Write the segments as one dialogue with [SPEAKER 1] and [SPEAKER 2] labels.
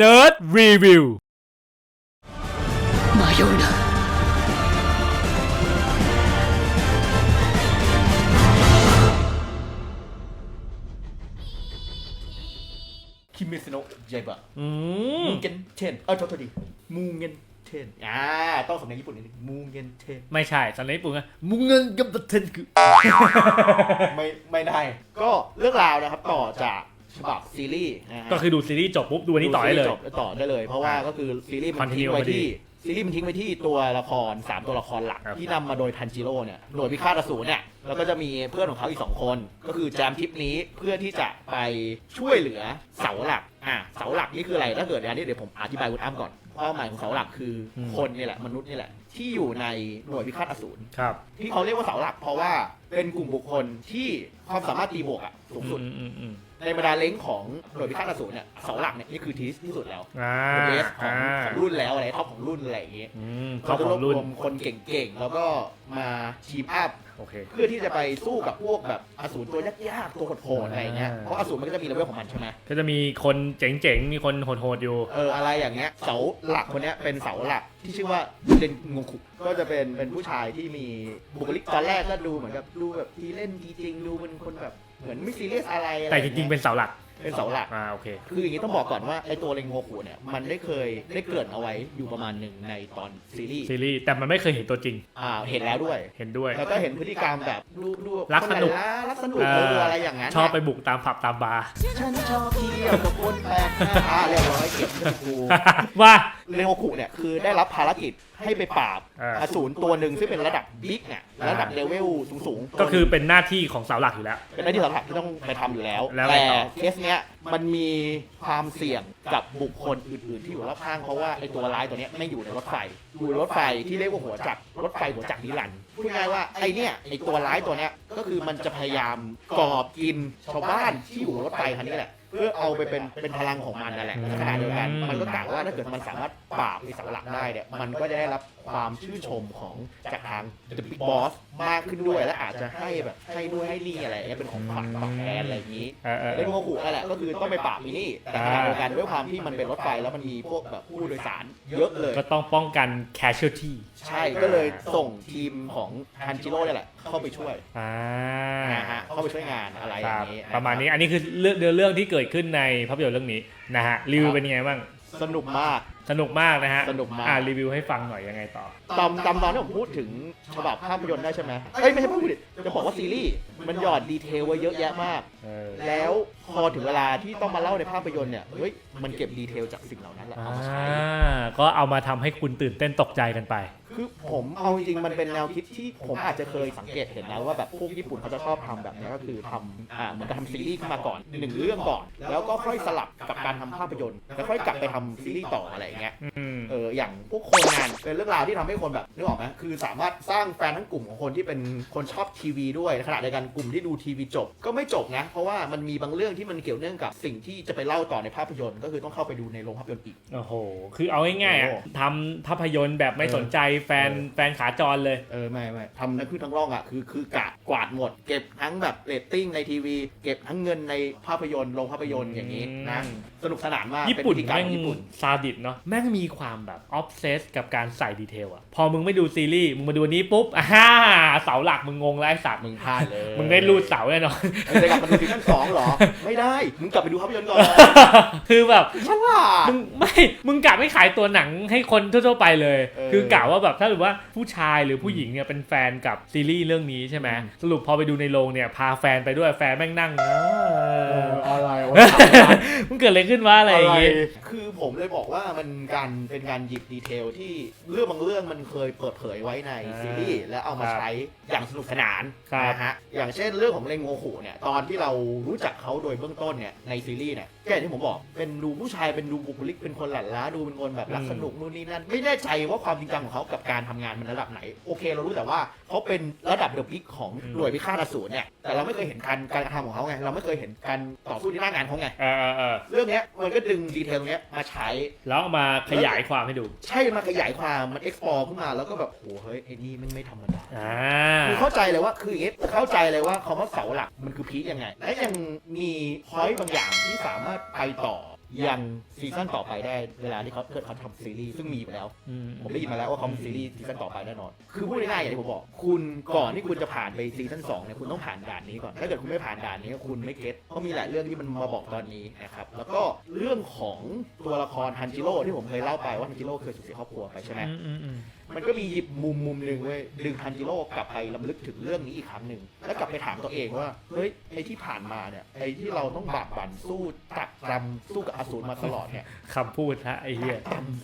[SPEAKER 1] Nerd Review
[SPEAKER 2] 迷うな
[SPEAKER 3] คิมิสโนะเยบะ
[SPEAKER 1] อืม
[SPEAKER 3] มูเกนเทนเออโทษโทษดีมูเงนเทนอ่าต้องสำเนียงญี่ปุ่นนิดนึงมูเงนเทน
[SPEAKER 1] ไม่ใช่สันนิษฐานอะมุงเงินกับเทนคือ
[SPEAKER 3] ไม่ไม่ได้ ก็เรื่องราวนะครับต่อจาก ฉบับซีรีส์นะฮะ
[SPEAKER 1] ก็คือดูซีรีส์จบปุ๊บดูอันนี้ต่อได้เลย
[SPEAKER 3] จบแล้วต่อได้เลย เพราะว่าก็คือซีรีส์มันทิ้ง
[SPEAKER 1] Continue
[SPEAKER 3] ไว้
[SPEAKER 1] พอดี
[SPEAKER 3] ที่ซีรีส์มันทิ้งไว้ที่ตัวละคร 3 ตัวละครหลัก
[SPEAKER 1] ครับ
[SPEAKER 3] ที่นำมาโดยทันจิโร่เนี่ยหน่วยพิฆาตอสูรเนี่ยแล้วก็จะมีเพื่อนของเขาอีก 2 คน ก็คือแจมทริปนี้เพื่อที่จะไปช่วยเหลือเสาหลักอะเสาหลักนี่คืออะไรถ้าเกิดอันนี้เดี๋ยวผมอธิบายคุณอ้ำก่อนเป้าหมายของเสาหลักคืออ
[SPEAKER 1] ม
[SPEAKER 3] คนนี่แหละมนุษย์นี่แหละที่อยู่ในหน่วยพิฆาตอสูร
[SPEAKER 1] ครับ
[SPEAKER 3] ที่เขาเรียกว่าเสาหลักเพราะว่าเป็นกลุ่มบุคคลที่ความสามารถตีบวกอะสูงสุด
[SPEAKER 1] อืมอืมอืม
[SPEAKER 3] ในบรรดาเล้งของหน่วยพิฆาตอสูรเนี่ยเสาหลักเนี่ยนี่คือทีที่สุดแล้ว
[SPEAKER 1] อ่า
[SPEAKER 3] เบสของ
[SPEAKER 1] อ่า
[SPEAKER 3] ของรุ่นแล้วอะไรท็อปของรุ่นอะไรอย่างเงี้ย
[SPEAKER 1] อืม
[SPEAKER 3] เขา
[SPEAKER 1] เขา
[SPEAKER 3] จะ
[SPEAKER 1] ข
[SPEAKER 3] ร
[SPEAKER 1] อ
[SPEAKER 3] ว
[SPEAKER 1] ง
[SPEAKER 3] บ
[SPEAKER 1] รุ่น
[SPEAKER 3] รวมคนเก่งๆ แล้วก็ มาทีมอัพ
[SPEAKER 1] โอเค
[SPEAKER 3] เพื่อที่จะไปสู้กับพวกแบบอสูรตัวยากๆตัวโหดๆอะไรอย่างเงี้ย
[SPEAKER 1] อ่า
[SPEAKER 3] เพราะอสูรมันก็จะมีเลเวลของมันใช่ไหม
[SPEAKER 1] ก็จะมีคนเจ๋งๆ มีคนโหดๆอยู่
[SPEAKER 3] เอออะไรอย่างเงี้ยเสาหลักคนเนี้ยเป็นเสาหลักที่ชื่อว่าเดนงงคุก็จะเป็นเป็นผู้ชายที่มีบุคลิกตอนแรกก็ดูเหมือนกับดูแบบทีเล่นทีจริงดูเป็นคนแบบเหมือนไม่ซีเรียสอะไรอะไแต่
[SPEAKER 1] จริงๆ เป็นเสาหลัก
[SPEAKER 3] เป็นเสาหลัก
[SPEAKER 1] อ่าโอเค
[SPEAKER 3] คืออย่างนี้ต้องบอกก่อนว่าไอตัวเรงโงคุเนี่ยมันได้เคยได้เกริ่นเอาไว้อยู่ประมาณหนึ่งในตอนซีรีส์
[SPEAKER 1] ซีรีส์แต่มันไม่เคยเห็นตัวจริง
[SPEAKER 3] อ่าเห็นแล้วด้วย
[SPEAKER 1] เห็นด้วย
[SPEAKER 3] แล้วก็เห็นพฤติกรรมแบบดูดู
[SPEAKER 1] รักสนุก
[SPEAKER 3] คไหะรักสนุก
[SPEAKER 1] เออ
[SPEAKER 3] เอออะไรอย่างนั้น
[SPEAKER 1] ชอบไปบุกตามผับตามบาร์
[SPEAKER 3] ฉันชอบเที่ยวกับคนแปลกหน้าอ่าเรียบร้อยเก็บเงินกู
[SPEAKER 1] ว่า
[SPEAKER 3] เรโงคุเนี่ยคือได้รับภารกิจให้ไปปราบ
[SPEAKER 1] อ่า
[SPEAKER 3] อสูรตัวหนึ่งซึ่งเป็นระดับบิ๊กเนี่ยระดับเลเวลสูงๆ
[SPEAKER 1] ก็คือเป็นหน้าที่ของเสาหลักอยู่แล้ว
[SPEAKER 3] เป็นหน้าที่สำคัญที่ต้องไปทำอยู่แล้ว
[SPEAKER 1] แล้วไง
[SPEAKER 3] แต่
[SPEAKER 1] ต่อ
[SPEAKER 3] เคสเนี้ยมันมีความเสี่ยงกับบุคคลอื่นๆ ที่อยู่รอบข้างเพราะว่าไอ้ตัวร้ายตัวเนี้ยไม่อยู่ในรถไฟอยู่ในรถไฟที่เรียกว่าหัวจักรรถไฟหัวจักรนิรันดร์พูดง่ายๆว่าไอ้เนี่ยไอ้ตัวร้ายตัวเนี้ยก็คือมันจะพยายามกอบกินชาวบ้านที่อยู่บนรถไฟคันนี้แหละ เพื่อเอาไปเป็นเป็นพลังของมันนั่นแหละ
[SPEAKER 1] อืม
[SPEAKER 3] ขณะเดียวกัน มันก็กล่าวว่าถ้าเกิดมันสามารถปราบไอ้เสาหลักได้เนี่ยมันก็จะได้รับความชื่นชมของจากทาง The Big Boss มากขึ้นด้วย และอาจจะให้แบบให้ด้วยให้นี่อะไรอย่างเงี้ยเป็นของขวัญตอบแทนอะไรอย่างนี้
[SPEAKER 1] เออเออเอ
[SPEAKER 3] เล่น
[SPEAKER 1] อ
[SPEAKER 3] โงกุนั่นแหละก็คือต้องไปปราบมินี่แต่ขณะเดียวกันด้วยความที่มันเป็นรถไฟแล้วมันมีพวกแบบผู้โดยสารเยอะเลย
[SPEAKER 1] ก็ต้องป้องกัน casualty
[SPEAKER 3] ใช่ก็เลยส่งทีมของฮันจิโร่เนี่ยแหละ เข้าไปช่วย
[SPEAKER 1] อ่า
[SPEAKER 3] นะฮะเข้าไปช่วยงานอะไรอ
[SPEAKER 1] ค
[SPEAKER 3] ย่า
[SPEAKER 1] รับ
[SPEAKER 3] งนี้
[SPEAKER 1] ประมาณนี้อันนี้คือเรื่องเรื่องเรื่องที่เกิดขึ้นในภาพยนตร์เรื่องนี้นะฮะรีวิวเป็นยังไงบ้าง
[SPEAKER 3] สนุกมาก
[SPEAKER 1] สนุกมากนะฮะ
[SPEAKER 3] สนุกมาก
[SPEAKER 1] อ่ารีวิวให้ฟังหน่อยยังไงต่อ
[SPEAKER 3] ตอนจำตอนที่ผมพูดถึงฉบับภาพยนตร์ได้ใช่ไหมเอ้ยไม่ใช่ภาพยนตร์จะบอกว่าซีรีส์มันหยอดดีเทลไว้เยอะแยะมาก
[SPEAKER 1] เออ
[SPEAKER 3] แล้วพอถึงเวลาที่ต้องมาเล่าในภาพยนตร์เนี่ยเฮ้ยมันเก็บดีเทลจากสิ่งเหล่านั้นแหละ
[SPEAKER 1] อ่า
[SPEAKER 3] เอามาใช้
[SPEAKER 1] ก็เอามาทำให้คุณตื่นเต้นตกใจกันไป
[SPEAKER 3] คือผมเอาจริงๆมันเป็นแนวคิดที่ผมอาจจะเคยสังเกตเห็นนะว่าแบบพวกญี่ปุ่นเขาจะชอบทำแบบนี้ก็คือทำอ่าเหมือนกับทำซีรีส์ขึ้นมาก่อนหนึ่งเรื่องก่อน แล้วก็ค่อยสลับกับการทำภาพยนตร์แล้วค่อยกลับไปทำซีรีส์ต่ออะไรอย่างเงี้ย
[SPEAKER 1] อืม
[SPEAKER 3] เอออย่างพวกโคนงานเป็นเรื่องราวที่ทำให้คนแบบนึกออกไหมคือสามารถสร้างแฟนทั้งกลุ่มของคนที่เป็นคนชอบทีวีด้วยในขณะเดียวกันกลุ่มที่ดูทีวีจบ ก็ไม่จบนะ เพราะว่ามันมีบางเรื่องที่มันเกี่ยวเนื่องกับสิ่งที่จะไปเล่าต่อในภาพยนตร์ ก็คือต้องเข้าไปดูในโรงภาพยนตร์อีก
[SPEAKER 1] โอ้โห คือเอาง่ายๆอะ
[SPEAKER 3] โอ้
[SPEAKER 1] ทำภาพยนตร์แบบไม่สนใจแฟน
[SPEAKER 3] เออ
[SPEAKER 1] แฟนขาจรเลย
[SPEAKER 3] เออไม่ไม่ทำทั้งขึ้นทั้งร่องอะคือคือกะกวาดหมด เก็บทั้งแบบเรตติ้งในทีวี เก็บทั้งเงินในภาพยนตร์โรงภาพยนตร์อย่างนี้นะ
[SPEAKER 1] อืม
[SPEAKER 3] สนุกสนานมาก
[SPEAKER 1] ญี่ปุ่น
[SPEAKER 3] เป็วิธีการ
[SPEAKER 1] แม่ง
[SPEAKER 3] ของญี่ปุ่น
[SPEAKER 1] ซาดิสเนาะแม่งมีความแบบออฟเซสกับการใส่ดีเทลอะพอมึงไม่ดูซีรีส์ มึงมาดูอันนี้ปุ๊บอ่าเสาหลักมึงงงแล้วไอ้สัตว์
[SPEAKER 3] มึงพลาดเลย
[SPEAKER 1] มึงได้รูดเสาแน่นอน
[SPEAKER 3] มึงจะกลับมาดูซีซั่นสองเหรอ ไม่ได้ มึงกลับไปดูภาพยนตร์ก่อน
[SPEAKER 1] คือแบบ
[SPEAKER 3] ฉลาด
[SPEAKER 1] มึงไม่มึงกะไม่ขายตัวหนังให้คนทั่วๆไปเลย
[SPEAKER 3] เออ
[SPEAKER 1] คือกะว่าแบบถ้าเกิดว่าผู้ชายหรือผู้หญิงเนี่ยเป็นแฟนกับซีรีส์เรื่องนี้ใช่ไหม
[SPEAKER 3] อืม
[SPEAKER 1] สรุปพอไปดูในโรงเนี่ยพาแฟนไปด้วยแฟนแม่งนั่งเออ
[SPEAKER 3] อะไรวะ
[SPEAKER 1] มึงเกิดอะไรขึ้นวะอะไรอย่างงี้
[SPEAKER 3] คือผมเลยบอกว่ามันการเป็นการหยิบดีเทลที่เรื่องบางเรื่องมันเคยเปิดเผยไว้ใน
[SPEAKER 1] อ่า
[SPEAKER 3] ซีรีส์แล้วเอามา
[SPEAKER 1] ครับ
[SPEAKER 3] ใช้อย่างสนุกสนาน
[SPEAKER 1] ครับ
[SPEAKER 3] นะฮะอย่างเช่นเรื่องของเรงโงคุเนี่ยตอนที่เรารู้จักเขาโดยเบื้องต้นเนี่ยในซีรีส์เนี่ยก็อย่างที่ผมบอกเป็นดูผู้ชายเป็นดูบุคลิกเป็นคนหลั่นล้าดูเป็นคนแบบรักสนุกนู่นนี่นั่นไม่แน่ใจว่าความจริงจังของเขากับการทำงานมันระดับไหน โอเค เรารู้แต่ว่าเขาเป็นระดับเดอะบิ๊กของหน่วยพิฆาตอสูรเนี่ยแต่เราไม่เคยเห็นการการกระทำของเขาไงเราไม่เคยเห็นการต่อสู้ที่หน้างานเขาไง
[SPEAKER 1] เออเออเออ
[SPEAKER 3] เรื่องเนี้ยมันก็ดึงดีเทลตรงเนี้ยมาใช้
[SPEAKER 1] แล้วเอามาขยายความให้ดู
[SPEAKER 3] ใช่มาขยายความมัน explore ขึ้นมาแล้วก็แบบโหเฮ้ยไอ้นี่มันไม่ธรรมดา
[SPEAKER 1] อ่า
[SPEAKER 3] คือเข้าใจเลยว่าคืออย่างงี้เข้าใจเลยว่าคำว่าเสาหลักมันคือพีคยังไง และยังมีพอยต์บางอย่างที่สามารถไปต่อ ยังซีซั่นต่อไปได้เวลาที่เขาเกิดเขาทำซีรีส์ซึ่งมีอยู่แล้ว
[SPEAKER 1] อืม
[SPEAKER 3] ผมได้ยินมาแล้วว่าเขามีซีรีส์ซีซั่นต่อไปแน่นอน คือพูดง่ายๆอย่างที่ผมบอก คุณก่อนที่คุณจะผ่านไปซีซั่นสองเนี่ยคุณต้องผ่านด่านนี้ก่อน ถ้าเกิดคุณไม่ผ่านด่านนี้คุณไม่เก็ตเพราะมีหลายเรื่องที่มันมาบอกตอนนี้นะครับ แล้วก็เรื่องของตัวละครฮันจิโร่ที่ผมเคยเล่าไปว่าฮันจิโร่เคยสูญเสียครอบครัวไปใช่ไหม
[SPEAKER 1] อื มอืมอืม
[SPEAKER 3] มันก็มีหยิบมุมมุมหนึ่งเว้ยดึงฮันจิโร่กลับไปลำลึกถึงเรื่องนี้อีกครั้งหนึ่งแล้วกลับไปถามตัวเองว่าเฮ้ยไอ้ที่ผ่านมาเนี่ยไอ้ที่เราต้องบากบั่นสู้ตักรำสู้กับอสูรมาตลอดเนี่ย
[SPEAKER 1] คำพูดฮะไอ้เหี้ย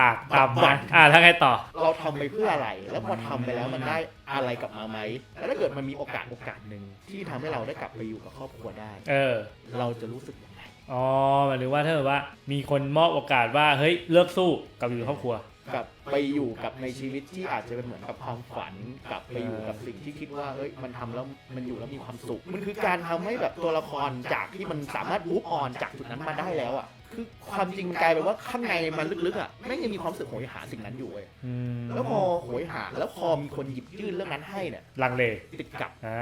[SPEAKER 1] ตากตำมาอ่าถ้าไงต่อ
[SPEAKER 3] เราทำไปเพื่ออะไร แล้วพอทำไปแล้วมันได้อะไรกลับมาไหมแล้วถ้าเกิดมันมีโอกาสโอกาสหนึ่งที่ทำให้เราได้กลับไปอยู่กับครอบครัวได้
[SPEAKER 1] เออ
[SPEAKER 3] เราจะรู้สึกยังไง
[SPEAKER 1] อ๋อหมายถึงว่าถ้าเกิดว่า มีคนมอบโอกาสว่า เฮ้ย เลิกสู้กับอยู่ครอบครัว
[SPEAKER 3] กลับไปอยู่กับในชีวิตที่อาจจะเป็นเหมือนกับความฝันกลับไปอยู่กับสิ่งที่คิดว่าเฮ้ยมันทำแล้วมันอยู่แล้วมีความสุข มันคือการทำให้แบบตัวละครจากที่มันสามารถมูฟออนจากจุดนั้นมาได้แล้วอะคือความจริงกลายเป็นว่าข้างในมันลึกๆอะแม่งยังมีความรู้สึกโหยหาสิ่งนั้นอยู่เว้ย
[SPEAKER 1] อืม
[SPEAKER 3] แล้วพอโหยหาแล้วพอมีคนหยิบยื่นเรื่องนั้นให้เนี่ย
[SPEAKER 1] ลังเล
[SPEAKER 3] ติดกับ
[SPEAKER 1] อ่า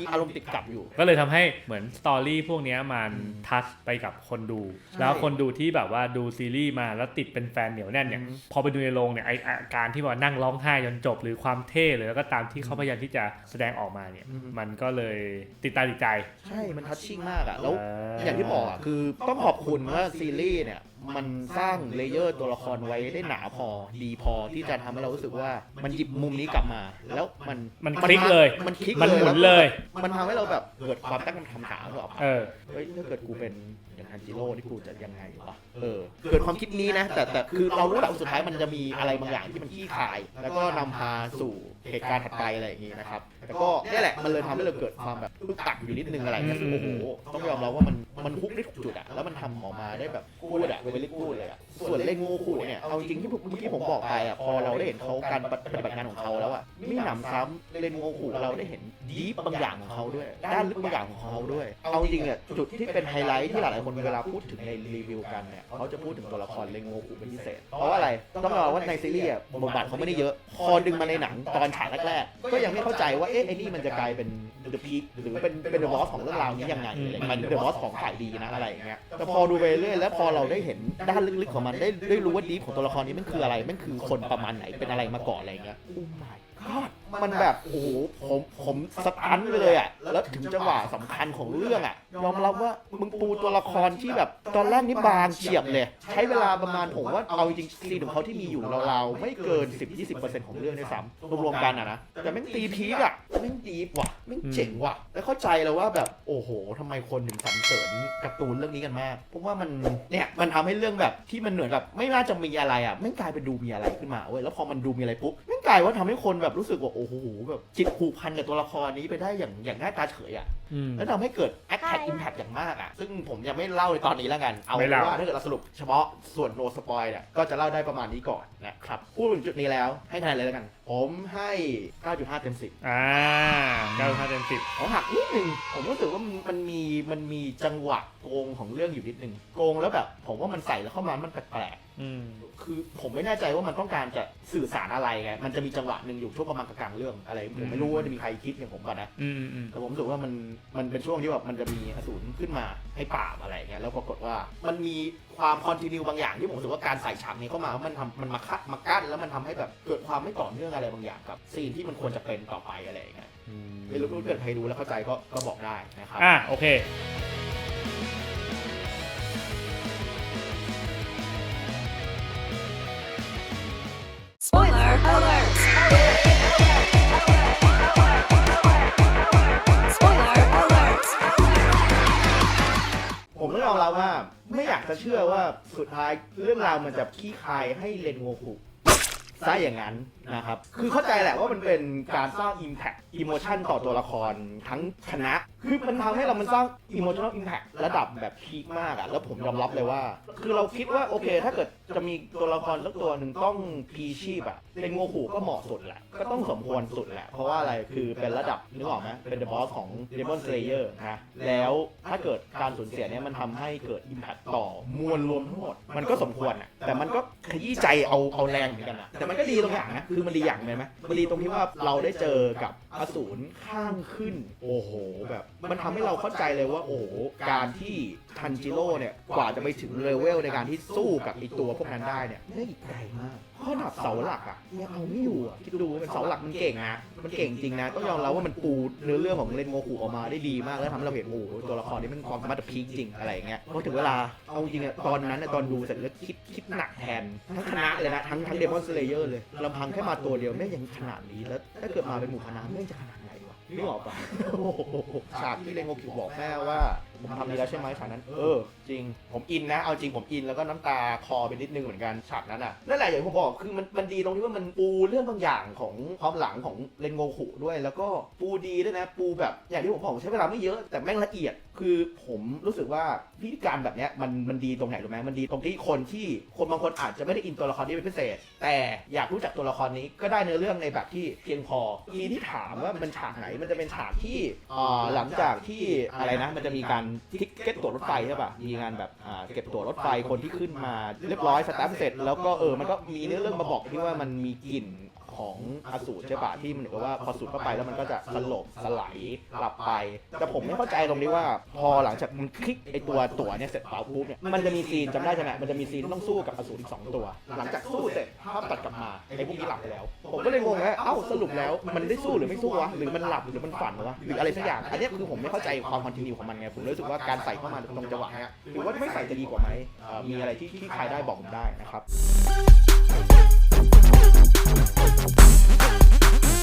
[SPEAKER 3] มีอารมณ์ติดกับอยู่
[SPEAKER 1] ก็เลยทำให้เหมือนสตอรี่พวกเนี้ยมันทัชไปกับคนดู
[SPEAKER 3] ใช่
[SPEAKER 1] แล้วคนดูที่แบบว่าดูซีรีส์มาแล้วติดเป็นแฟนเหนียวแน่นเนี่ย
[SPEAKER 3] อืม
[SPEAKER 1] พอไปดูในโรงเนี่ยไออาการที่ว่านั่งร้องไห้จนจบ หรือความเท่หรือแล้วก็ตามที่เขาพยายามที่จะแสดงออกมาเนี่ย
[SPEAKER 3] อืม
[SPEAKER 1] มันก็เลยติดตาติดใจ
[SPEAKER 3] ใช่มันทัชชิ่งมากอะแล้ว
[SPEAKER 1] เอ
[SPEAKER 3] ย่างที่บอกอะคือต้องขอบคุณว่าซีรีส์เนี่ย มันสร้างเลเยอร์ตัวละครไว้ได้หนาพอ ดีพอที่จะทำให้เรารู้สึกว่ามันหยิบมุมนี้กลับมา แล้วมัน
[SPEAKER 1] มันคลิกเลย
[SPEAKER 3] มันคลิก
[SPEAKER 1] มันหมุนเลย
[SPEAKER 3] แวมันทำให้เราแบบเกิดความตั้งคำถามว่า
[SPEAKER 1] เออ
[SPEAKER 3] เฮ้ยถ้าเกิดกูเป็นอย่างฮันจิโร่นี่กูจะยังไงวะเออ เกิดความคิดนี้นะ แต่แต่คือเรารู้แหละว่าสุดท้ายมันจะมีอะไรบางอย่างที่มันขี้คาย แล้วก็นำพาสู่เหตุการณ์ถัดไปอะไรอย่างงี้นะครับ แต่ก็นี่แหละมันเลยทำให้เราเกิดความแบบอึกตักอยู่นิดนึงอะไรเงี้ยคือโอ้โหต้องยอมรับว่ามันมันฮุกได้ถูกจุดอะแล้วมันทำออกมาได้แบบ พูดอะเวลิกูดเลยอะส่วนเล่งงูขู่เนี่ยเอาจริงที่เมื่อกี้ผมบอกไปอะพอเราได้เห็นเขาการปฏิบัติงานของเขาแล้วอะไม่หนำซ้ำเล่นงูขู่เราได้เห็นดีบางอย่างของเขาด้วย ด้านลึกบางอย่างของเขาด้วย เอาจริงอะจุดที่เป็นไฮไลท์ที่หลายๆคนเวลาพูดถึงในรีวิวกันเนี่ยเขาจะพูดถึงตัวละครเลงโงกุเป็นพิเศษ เพราะว่าอะไรต้องบอกว่าในซีรีส์บทบาทเขาไม่ได้เยอะ พอดึงมาในหนังตอนฉากแรกๆก็ยังไม่เข้าใจว่าเอ๊ะไอ้นี่มันจะกลายเป็นเดอะพีคหรือเป็นเป็นเดอะบอสของเรื่องราวนี้ยังไงอะไรเงี้ยมันเดอะบอสของฝ่ายดีนะอะไรอย่างเงี้ยแต่พอดูไปเรื่อยแล้วพอเราได้เห็นด้านลึกๆของมันได้ได้รู้ว่าดีฟของตัวละครนี้มันคืออะไรมันคือคนประมาณไหนเป็นอะไรมาก่อนอะไรเงี้ยโอ้ my god มันแบบโอ้โหผมผมสตันไปเลยอะแล้วถึงจังหวะสำคัญของเรื่องอะยอมรับว่ามึงปูตัวละครที่แบบ ตอนแรกนี่บางเฉียบเลย ใช้เวลาประมาณผมว่าเอาจริงซีนของเขาที่มีอยู่ราวๆไม่เกิน 10-20%ของเรื่องด้วยซ้ำรวมๆกันอะนะแต่แม่งตีพีกอะแม่งดีฟว่ะแม่งเจ๋งว่ะ แล้วเข้าใจแล้วว่าแบบโอ้โหทำไมคนถึงสรรเสริญการ์ตูนเรื่องนี้กันมากเพราะว่ามันเนี่ยมันทำให้เรื่องแบบที่มันเหมือนกับไม่น่าจะมีอะไรอะแม่งกลายเป็นดูมีอะไรขึ้นมาเว้ยแล้วพอมันดูมีอะไรปุ๊บแม่งกลายว่าทำให้คนแบบรู้สึกว่าโอ้โหแบบจิตผูกพันกับตัวละครนี้ไปได้อย่างอย่างน้าตาเฉยอะ แล้วทำให้เกิด Attack Impact อย่างมากอะ ซึ่งผมยังไม่เล่าในตอนนี้แล้วกัน เอา
[SPEAKER 1] ไม่
[SPEAKER 3] เป็น
[SPEAKER 1] เล่า
[SPEAKER 3] ว่าถ้าเกิดเราสรุปเฉพาะส่วน no spoil เนี่ยก็จะเล่าได้ประมาณนี้ก่อนนะครับพูดถึงจุดนี้แล้วให้คะแนนเลยแล้วกัน ผมให้ 9.5 เต็ม 10
[SPEAKER 1] อ่าเก้าห้าเต็มสิบ
[SPEAKER 3] ผมหักนิดนึง ผมรู้สึกว่ามันมันมีมันมีจังหวะโกงของเรื่องอยู่นิดนึง โกงแล้วแบบ ผมว่ามันใส่แล้วเข้ามามันแปลกๆ
[SPEAKER 1] อืม
[SPEAKER 3] คือผมไม่แน่ใจว่ามันต้องการจะสื่อสารอะไรไง มันจะมีจังหวะหนึ่งอยู่ช่วงประมาณกลางๆเรื่องอะไร ผมไม่รู้ว่าจะมีใครคิดอย่างผมก่อนนะ
[SPEAKER 1] อืมอืมอืม
[SPEAKER 3] แต่ผมรู้สึกว่ามันมันเป็นช่วงที่แบบมันจะมีอสูรขึ้นมาให้ปราบอะไรเงี้ยแล้วปรากฏว่ามันมีความคอนติเนียบางอย่างที่ผมรู้สึกว่าการใส่ฉากนี้เข้ามามันทำมันมาคัดมากั้นแล้วมันทำให้แบบเกิดความไม่ต่อเนื่องอะไรบางอย่างกับซีนที่มันควรจะเป็นต่อไปอะไรเงี้ย
[SPEAKER 1] อืม
[SPEAKER 3] ไม่รู้เกิดใครดูแล้วเข้าใจก็ก็บอกได้นะครับ
[SPEAKER 1] อะโอเค
[SPEAKER 2] Spoiler alert! Spoiler alert!
[SPEAKER 3] ผมต้องยอมรับว่าไม่อยากจะเชื่อว่าสุดท้ายเรื่องราวมันจะขี้คายให้เลนโงคุ ซะอย่างนั้นนะครับ คือเข้าใจแหละว่ามันเป็นการสร้าง Impact Emotion ต่อตัวละครทั้งคณะ คือมันทำให้เรามันสร้าง Emotional Impact ระดับแบบพีคมากอะแล้วผมยอมรับเลยว่า คือเราคิดว่าโอเค ถ้าเกิดจะมีตัวละครสักตัวหนึ่งต้องพีชีพอะเลนโงคุก็เหมาะสุดแหละ ก็ต้องสมควรสุดแหละ เพราะว่าอะไรคือเป็นระดับนึกออกไหมเป็น The Boss ของ Demon Slayer นะ แล้วถ้าเกิดการสูญเสียเนี่ยมันทำให้เกิด Impact ต่อมวลรวมทั้งหมด มันก็สมควรอะแต่มันก็ขยี้ใจเอาเอาแรงเหมือนกันอะแต่มันก็ดีตรงอย่างนะ คือมันดีอย่างเลยไหมมันดีตรงที่ว่าเราได้เจอกับอสูรข้างขึ้น โอ้โห แบบ มันทำให้เราเข้าใจเลยว่า โอ้โห การที่ทันจิโร่เนี่ย กว่าจะไปถึงเลเวลในการที่สู้กับไอีตัวพวกนั้นได้เนี่ยไม่อีกไกลมากเพราะระดับเสาหลักอะยังเอาไม่อยู่อะคิดดูเป็นเสาหลักมันเก่งนะมันเก่งจริงนะ ต้องยอมรับว่ามันปูเนื้อเรื่องของเลนโงคุออกมาได้ดีมากแล้วทำให้เราเห็นโอ้โหตัวละครนี้มันความสามารถพีคจริงอะไรอย่างเงี้ยพอถึงเวลาเอาจริงอะตอนนั้นอะตอนดูเสร็จแล้วคิดคิดหนักแทนทั้งคณะเลยนะทั้งทั้งเดมอนสเลเยอร์เลยลำพังแค่มาตัวเดียวแม่งยังขนาดนี้แล้ว ถ้าเกิดมาเป็นหมู่คณะแม่งจะขนาดไหนวะนี่ออกปะโอ้โหฉากที่เรงโอคิบอกแม่ว่า ผมทำดีแล้วใช่ไหมฉากนั้น เออ จริง ผมอินนะ เอาจริงผมอินแล้วก็น้ำตาคลอไปนิดนึงเหมือนกันฉากนั้นอะ นั่นแหละอย่างที่ผมบอกคือมันมันดีตรงที่ว่ามันปูเรื่องบางอย่างของความหลังของเลนโงคุด้วย แล้วก็ปูดีด้วยนะ ปูแบบอย่างที่ผมบอกใช้เวลาไม่เยอะแต่แม่งละเอียด คือผมรู้สึกว่าพิธีการแบบเนี้ยมันมันดีตรงไหนรู้ไหมมันดีตรงที่คนที่คนบางคนอาจจะไม่ได้อินตัวละครนี้เป็นพิเศษ แต่อยากรู้จักตัวละครนี้ก็ได้เนื้อเรื่องในแบบที่เพียงพอทีที่ถามว่ามันฉากไหนมันจะเป็นฉากที่อ่าหลังจากที่อะไรนะ มันจะมีการทิกเก็ตตั๋วรถไฟใช่ป่ะมีงานแบบอ่าเก็บตั๋วรถไฟคนที่ขึ้นมา เรียบร้อยสตาร์ทเสร็จ แล้วก็เออมันก็มีเรื่องมาบอกที่ว่ามันมีกลิ่นของอสูรใช่ปะที่มันเหมือนกับว่าพอสูดเข้าไปแล้วมันก็จะสลบสลายหลับไป แต่ผมไม่เข้าใจตรงนี้ว่า พอหลังจากมันคลิกไอตัวตัวเนี่ยเสร็จเป่าปุ๊บเนี่ยมันจะมีซีนจำได้ใช่ไหมมันจะมีซีนต้องสู้กับอสูรอีกสองตัว หลังจากสู้เสร็จภาพตัดกลับมาไอพวกนี้หลับไปแล้ว ผมก็เลยงงว่าเอ้าสรุปแล้วมันได้สู้หรือไม่สู้วะหรือมันหลับหรือมันฝันวะหรืออะไรสักอย่างอันนี้คือผมไม่เข้าใจความคอนติเนียของมันไงผมรู้สึกว่าการใส่เข้ามาตรงจังหวะเนี้ยหรือว่าไม่ใส่จะดีกว่าไหมเอ่อมีอะไรที่ที่ใครได้บอกผมได้นะครับ えっ?